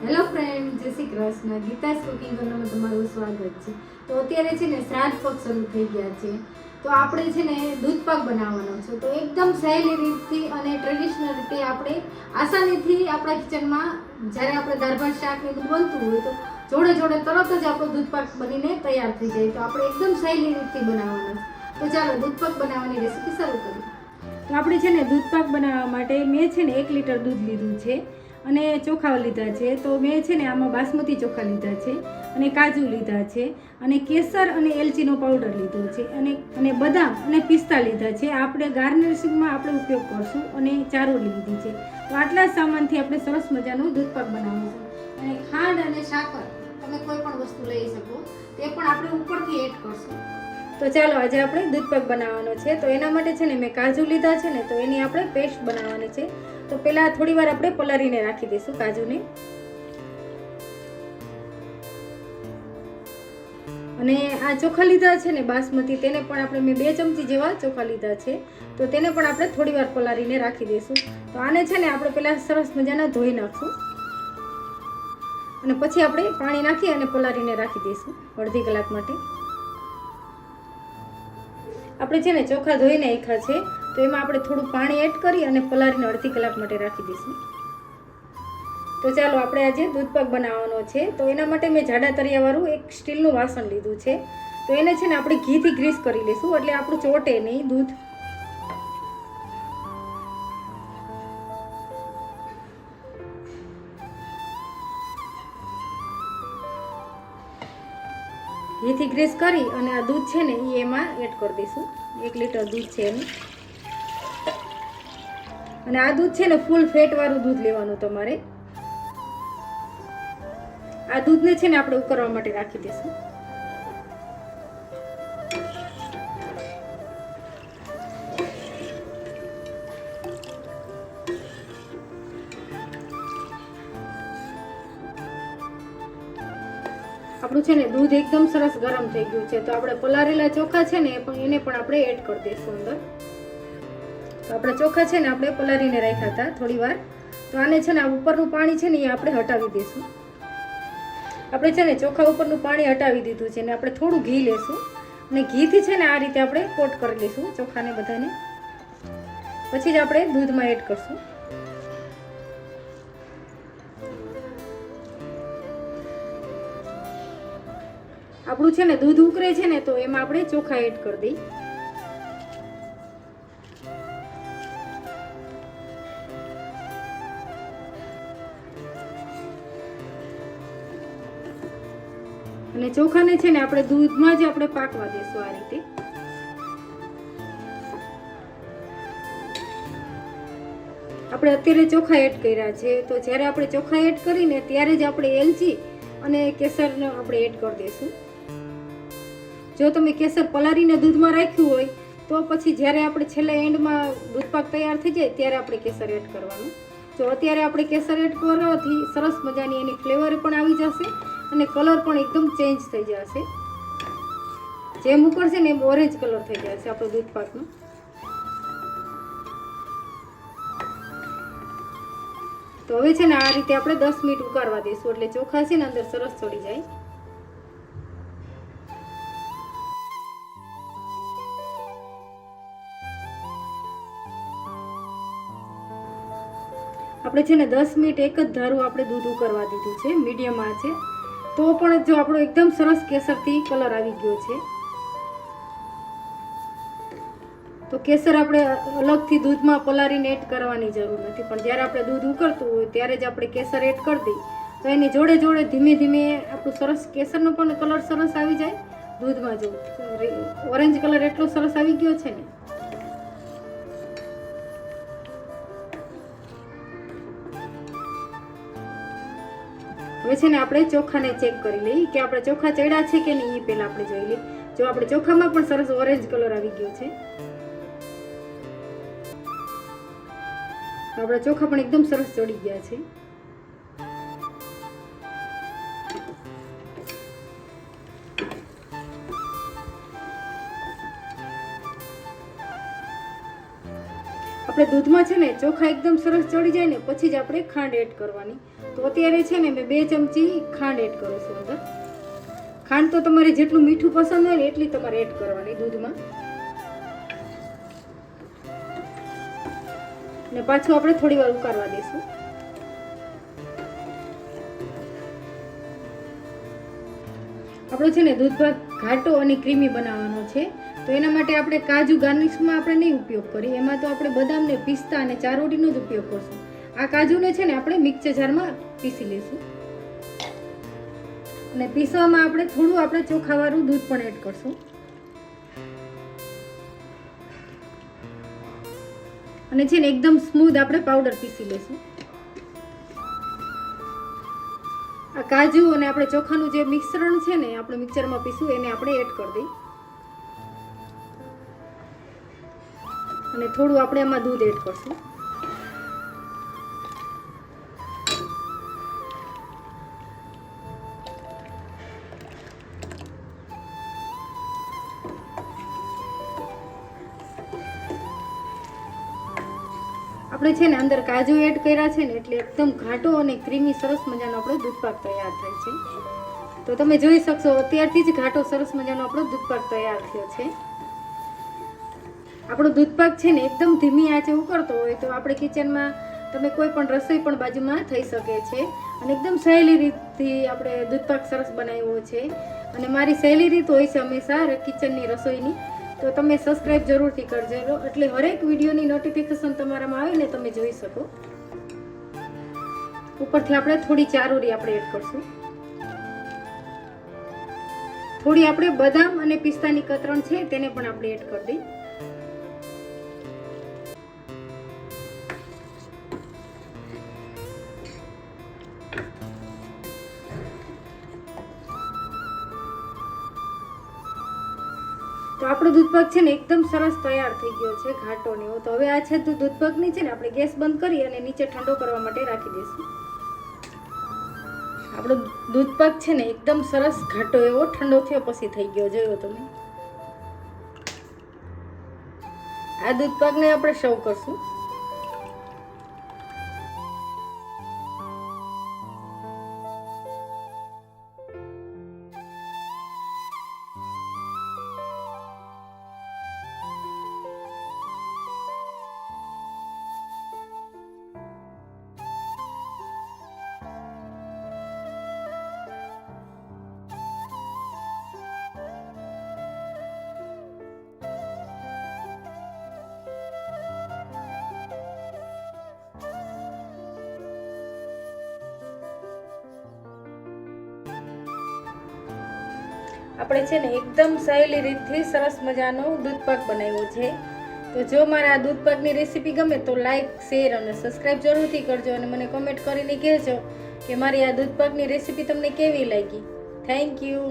Hello friend, જય Shri Krishna. Geeta's cooking તમારું સ્વાગત છે. તો અત્યારે છે ને શ્રાદ્ધ પગ શરૂ થઈ ગયા છે. તો આપણે છે ને દૂધ પાક બનાવવાનો છે. તો એકદમ સહેલી રીતથી અને ટ્રેડિશનલ રીતે આપણે આસાનીથી આપણા કિચનમાં જ્યારે આપણે દાળભાત, શાક ને બનતું હોય તો જોડે જોડે તરત જ આપણો દૂધ પાક બનીને તૈયાર થઈ જાય. તો આપણે એકદમ સહેલી રીતથી બનાવવાનો છે. તો ચાલો દૂધ પાક બનાવવાની રેસીપી શરૂ કરીએ. તો આપણે છે ને દૂધ પાક બનાવવા માટે મેં છે ને એક લીટર દૂધ લીધું છે. અને ચોખા લીધા છે. તો મેં છે ને આમાં બાસમતી ચોખા લીધા છે અને કાજુ લીધા છે અને કેસર અને એલચીનો પાવડર લીધો છે અને અને બદામ અને પિસ્તા લીધા છે. આપણે ગાર્નિશિંગમાં આપણે ઉપયોગ કરશું અને ચારોળી લીધી છે. તો આટલા સામાનથી આપણે સરસ મજાનું દૂધપાક બનાવીશું. અને ખાંડ અને સાકર તમે કોઈ પણ વસ્તુ લઈ શકો. તે પણ આપણે ઉપરથી એડ કરશું. તો ચાલો આજે આપણે દૂધપાક બનાવવાનો છે. તો એના માટે છે ને મેં કાજુ લીધા છે ને તો એની આપણે પેસ્ટ બનાવવાની છે. તો પહેલાં થોડી વાર આપણે પલાળીને રાખી દઈશું કાજુને. અને આ ચોખા લીધા છે ને બાસમતી, તેને પણ આપણે મેં બે ચમચી જેવા ચોખા લીધા છે. તો તેને પણ આપણે થોડી વાર પલાળીને રાખી દઈશું. તો આને છે ને આપણે પહેલાં સરસ મજાના ધોઈ નાખશું. અને પછી આપણે પાણી નાખી અને પલાળીને રાખી દઈશું અડધી કલાક માટે. આપણે છે ને ચોખા ધોઈને રાખ્યા છે. તો એમાં આપણે થોડું પાણી એડ કરી અને પલાળીને અડધી કલાક માટે રાખી દઈશું. તો ચાલો, આપણે આજે દૂધપાક બનાવવાનો છે. તો એના માટે મેં જાડા તરિયાવાળું એક સ્ટીલનું વાસણ લીધું છે. તો એને છે ને આપણે ઘીથી ગ્રીસ કરી લઈશું, એટલે આપણું ચોટે નહીં દૂધ. ઘીથી ગ્રીસ કરી અને આ દૂધ છે ને એ એમાં એડ કરી દઈશું. એક લીટર દૂધ છે એનું. અને આ દૂધ છે ને ફૂલ ફેટવાળું દૂધ લેવાનું તમારે. આ દૂધને છે ને આપણે ઉકળવા માટે રાખી દઈશું. આપણું છે ને દૂધ એકદમ સરસ ગરમ થઈ ગયું છે. તો આપણે પલારેલા ચોખા છે ને એને પણ આપણે એડ કરી દઈશું અંદર. તો આપણા ચોખા છે ને આપણે પલારીને રાખ્યા હતા થોડી વાર. તો આને છે ને આ ઉપરનું પાણી છે ને એ આપણે હટાવી દઈશું. આપણે છે ને ચોખા ઉપરનું પાણી હટાવી દીધું છે ને આપણે થોડું ઘી લેશું. અને ઘીથી છે ને આ રીતે આપણે કોટ કરી લઈશું ચોખાને બધાને. પછી જ આપણે દૂધમાં એડ કરશું. આપણું છે ને દૂધ ઉકળે છે ને તો એમાં આપણે ચોખા એડ કરી દઈ અને ચોખાને છે ને આપણે દૂધમાં જ આપણે પાકવા દેશું આ રીતે. આપણે અત્યારે ચોખા એડ કર્યા છે, તો જ્યારે આપણે ચોખા એડ કરીને ત્યારે જ આપણે એલચી અને કેસરને આપણે એડ કરી દઈશું જો તમે કેસર પલાળીને દૂધમાં રાખ્યું હોય, તો પછી જ્યારે આપણે છેલ્લે એન્ડમાં દૂધપાક તૈયાર થઈ જાય ત્યારે આપણે કેસર એડ કરવાનું. જો અત્યારે આપણે કેસર એડ કરવાથી સરસ મજાની એની ફ્લેવર પણ આવી જશે અને કલર પણ એકદમ ચેન્જ થઈ જશે જેમ ઉકળશે ને એમ ઓરેન્જ કલર થઈ જશે આપણો દૂધપાકનો તો હવે છે ને આ રીતે આપણે દસ મિનિટ ઉકાળવા દઈશું એટલે ચોખા છે ને અંદર સરસ ચડી જાય. આપણે છે ને દસ મિનિટ એક જ ધારું આપણે દૂધ ઉકળવા દીધું છે મીડિયમમાં છે. તો પણ જો આપણો એકદમ સરસ કેસરથી કલર આવી ગયો છે. તો કેસર આપણે અલગથી દૂધમાં પલાળીને એડ કરવાની જરૂર નથી, પણ જ્યારે આપણે દૂધ ઉકળતું હોય ત્યારે જ આપણે કેસર એડ કરી દઈએ. તો એની જોડે જોડે ધીમે ધીમે આપણું સરસ કેસરનો પણ કલર સરસ આવી જાય દૂધમાં જો. ઓરેન્જ કલર એટલો સરસ આવી ગયો છે ને. હવે છે ને આપણે ચોખાને ચેક કરી લઈએ કે આપણે ચોખા ચડ્યા છે કે નહીં, એ પહેલાં આપણે જોઈ લઈએ. જો આપણે ચોખામાં પણ સરસ ઓરેન્જ કલર આવી ગયો છે. આપણા ચોખા પણ એકદમ સરસ ચડી ગયા છે. આપણે દૂધમાં છે ને ચોખા એકદમ સરસ ચડી જાય ને પછી જ આપણે ખાંડ એડ કરવાની. તો અત્યારે છે ને મેં બે ચમચી ખાંડ એડ કરું છું અંદર. ખાંડ તો તમારે જેટલું મીઠું પસંદ હોય ને એટલી તમારે એડ કરવાની દૂધમાં. ને પાછું આપણે થોડી વાર ઉકાળવા દઈશું. આપણો છે ને દૂધ ભાગ ઘાટો અને ક્રીમી બનાવવાનો છે. તો એના માટે આપણે કાજુ ગાર્નિશમાં આપણે નહીં ઉપયોગ કરીએ. એમાં તો આપણે બદામ ને પિસ્તા અને ચારોડીનો જ ઉપયોગ કરશું. આ કાજુને છે ને આપણે મિક્સર જારમાં પીસી લઈશું અને પીસવામાં આપણે થોડું આપણે ચોખાવાળું દૂધ પણ એડ કરશું. અને છે ને એકદમ સ્મૂધ આપણે પાવડર પીસી લઈશું આ કાજુ અને આપણે ચોખાનું જે મિશ્રણ છે ને, આપણે મિક્સરમાં પીસું એને આપણે એડ કરી દઈ અને થોડું આપણે એમાં દૂધ એડ કરશું. આપણે છે ને અંદર કાજુ એડ કર્યા છે ને એટલે એકદમ ઘાટો અને ક્રીમી સરસ મજાનો આપણો દૂધપાક તૈયાર થાય છે. તો તમે જોઈ શકશો, અત્યારથી જ ઘાટો સરસ મજાનો આપણો દૂધપાક તૈયાર થયો છે. આપણો દૂધપાક છે ને એકદમ ધીમી આંચે ઉકળતો હોય તો આપણે કિચનમાં તમે કોઈ પણ રસોઈ પણ બાજુમાં થઈ શકે છે. અને એકદમ સહેલી રીતથી આપણે દૂધપાક સરસ બનાવ્યો છે. અને મારી સહેલી રીત હોય છે હંમેશા કિચનની રસોઈની. તો તમે સબસ્ક્રાઈબ જરૂરથી કરજો. એટલે હરેક વિડીયોની નોટિફિકેશન તમારામાં આવે ને તમે જોઈ શકો. ઉપરથી આપણે થોડી ચારોરી આપણે એડ કરશું. થોડી આપણે બદામ અને પિસ્તાની કતરણ છે તેને પણ આપણે એડ કરી દઈ તો આપણો દૂધપાક છે ને એકદમ સરસ તૈયાર થઈ ગયો છે ઘાટો ને એવો. તો હવે આ છે દૂધપાકની છે ને આપણે ગેસ બંધ કરી અને નીચે ઠંડો કરવા માટે રાખી દઈશું. આપણો દૂધપાક છે ને એકદમ સરસ ઘાટો એવો ઠંડો થયો પછી થઈ ગયો. જોયો તમે? આ દૂધપાકને આપણે સર્વ કરશું. આપણે છે ને એકદમ સહેલી રીતથી સરસ મજાનો દૂધપાક બનાવ્યો છે. તો જો મારા આ દૂધપાકની રેસીપી ગમે તો લાઈક, શેર અને સબસ્ક્રાઈબ જરૂરથી કરજો અને મને કોમેન્ટ કરીને કહેજો કે મારી આ દૂધપાકની રેસીપી તમને કેવી લાગી. Thank you.